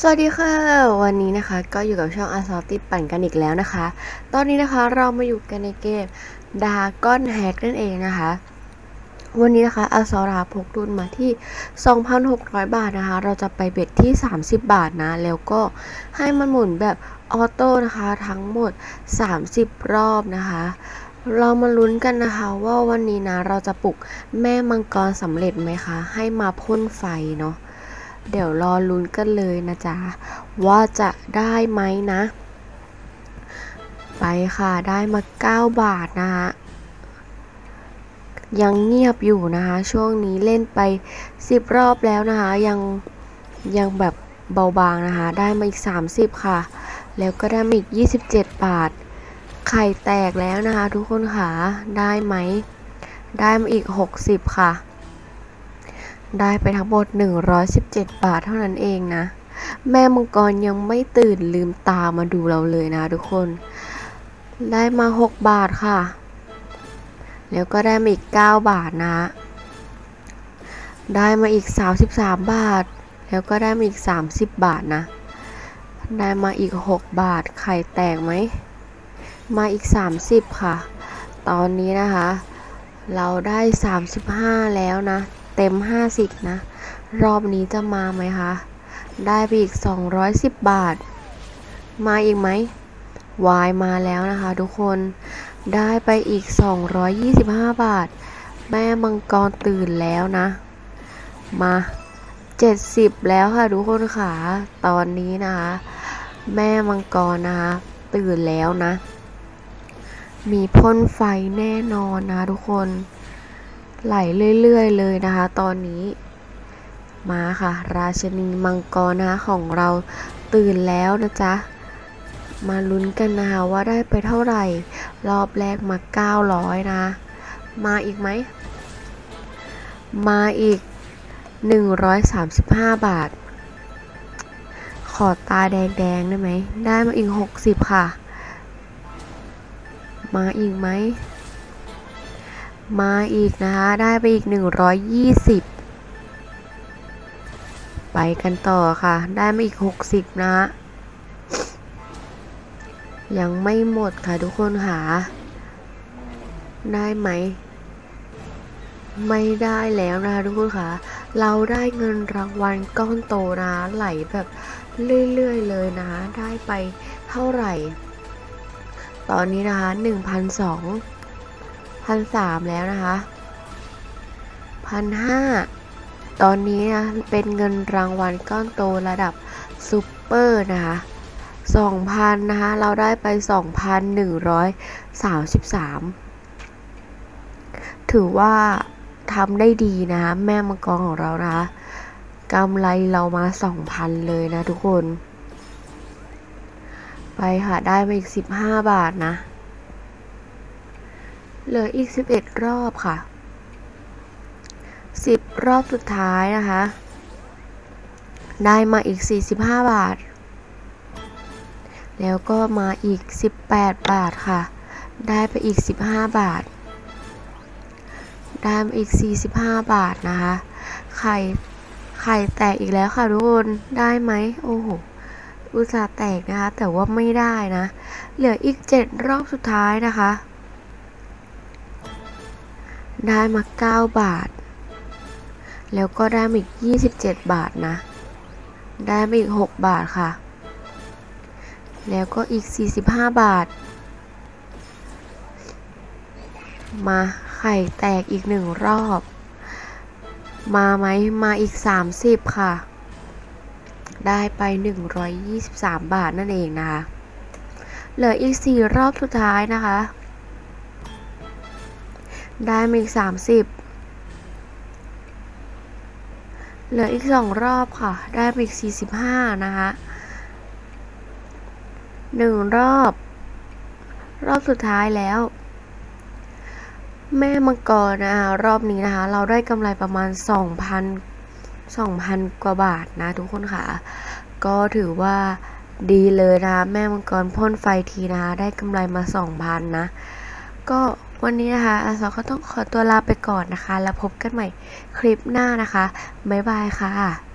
สวัสดีค่ะ วันนี้นะคะก็อยู่กับช่องอาซอติดปั่นกันอีกแล้วนะคะ ตอนนี้นะคะเรามาอยู่กันในเกมดาก้อนแฮกนั่นเองนะคะ วันนี้นะคะอาซอราพกทุนมาที่ 2,600 บาทนะคะ เราจะไปเบ็ดที่ 30 บาทนะ แล้วก็ให้มันหมุนแบบออโต้นะคะ ทั้งหมด 30 รอบนะคะเรามาลุ้นกันนะคะว่าวันนี้นะเราจะปลุกแม่มังกรสำเร็จไหมคะ ให้มาพ่นไฟเนาะ เดี๋ยวรอลุ้นกันเลยนะจ๊ะ ว่าจะได้ไหมนะ ไปค่ะได้มา 9 บาทนะคะยังเงียบอยู่นะคะ ช่วงนี้เล่นไป 10 รอบแล้วนะคะ ยังยังแบบเบาบางนะคะ ได้มาอีก 30 ค่ะ แล้วก็ได้มาอีก 27 บาท ไข่แตกแล้วนะคะ ทุกคนค่ะ ได้ไหม ได้มาอีก 60 ค่ะ ได้ไปทั้งหมด 117 บาทเท่านั้นเองนะ แม่มังกรยังไม่ตื่นลืมตามาดูเราเลยนะทุกคน ได้มา 6 บาทค่ะ แล้วก็ได้มาอีก 9 บาทนะ ได้มาอีก 33 บาท แล้วก็ได้มาอีก 30 บาทนะ ได้มาอีก 6 บาท ไข่แตกไหม มาอีก 30 ค่ะ ตอนนี้นะคะ เราได้ 35 แล้วนะ เต็ม 50 นะ รอบนี้จะมาไหมคะ ได้ไปอีก 210 บาท มาอีกไหมวายมาแล้วนะคะทุกคนได้ไปอีก 225 บาท แม่มังกรตื่นแล้วนะ มา 70 แล้วค่ะทุกคนค่ะ ตอนนี้นะคะ แม่มังกรนะคะ ตื่นแล้วนะ มีพ่นไฟแน่นอนนะทุกคน ไหลเรื่อยๆเลยนะคะ ตอนนี้มาค่ะ ราชนีมังกรนะคะของเราตื่นแล้วนะจ๊ะ มาลุ้นกันนะคะว่าได้ไปเท่าไหร่ รอบแรกมา 900 นะ มาอีกไหม มาอีก 135 บาท ขอตาแดงๆได้ไหม ได้มาอีก 60 ค่ะ มาอีกไหม มาอีกนะคะ ได้ไปอีก 120 ไปกันต่อค่ะ ได้มาอีก 60 นะฮะยังไม่หมดค่ะทุกคนค่ะ ได้ไหม ไม่ได้แล้วนะคะทุกคนค่ะ เราได้เงินรางวัลก้อนโตนะไหลแบบเรื่อยๆเลยนะได้ไปเท่าไหร่ ตอนนี้นะคะ1,200 พันสามแล้วนะคะพันห้าตอนนี้นะเป็นเงินรางวัลก้อนโตระดับซูเปอร์นะคะสองพันนะคะ เราได้ไปสองพันหนึ่งร้อยสามสิบสามถือว่าทำได้ดีนะคะแม่มังกรของเรานะคะกำไรเรามาสองพันเลยนะทุกคน ไปค่ะ ได้ไปอีกสิบห้าบาทนะ เหลืออีก 11 รอบค่ะ 10 รอบสุดท้ายนะคะ ได้มาอีก 45 บาท แล้วก็มาอีก 18 บาทค่ะ ได้ไปอีก 15 บาท ได้มาอีก 45 บาทนะคะ ไข่ไข่แตกอีกแล้วค่ะทุกคน ได้ไหมโอ้โหอุตส่าห์แตกนะคะ แต่ว่าไม่ได้นะ เหลืออีก 7 รอบสุดท้ายนะคะ ได้มา 9 บาท แล้วก็ได้มาอีก 27 บาทนะ ได้มาอีก 6 บาทค่ะ แล้วก็อีก 45 บาท มาไข่แตกอีกหนึ่งรอบ มาไหมมาอีก 30 ค่ะ ได้ไป 123 บาทนั่นเองนะคะ เหลืออีก 4 รอบสุดท้ายนะคะ ได้มาอีก30เหลืออีก2รอบค่ะ ได้มาอีก45นะคะ1รอบ รอบสุดท้ายแล้ว แม่มังกรนะคะรอบนี้นะคะ เราได้กำไรประมาณ2,000 2,000กว่าบาทนะทุกคนค่ะ ก็ถือว่าดีเลยนะคะแม่มังกรพ่นไฟทีนะคะได้กำไรมา2,000นะ ก็ วันนี้นะคะอาสอก็ต้องขอตัวลาไปก่อนนะคะ แล้วพบกันใหม่คลิปหน้านะคะ บ๊ายบายค่ะ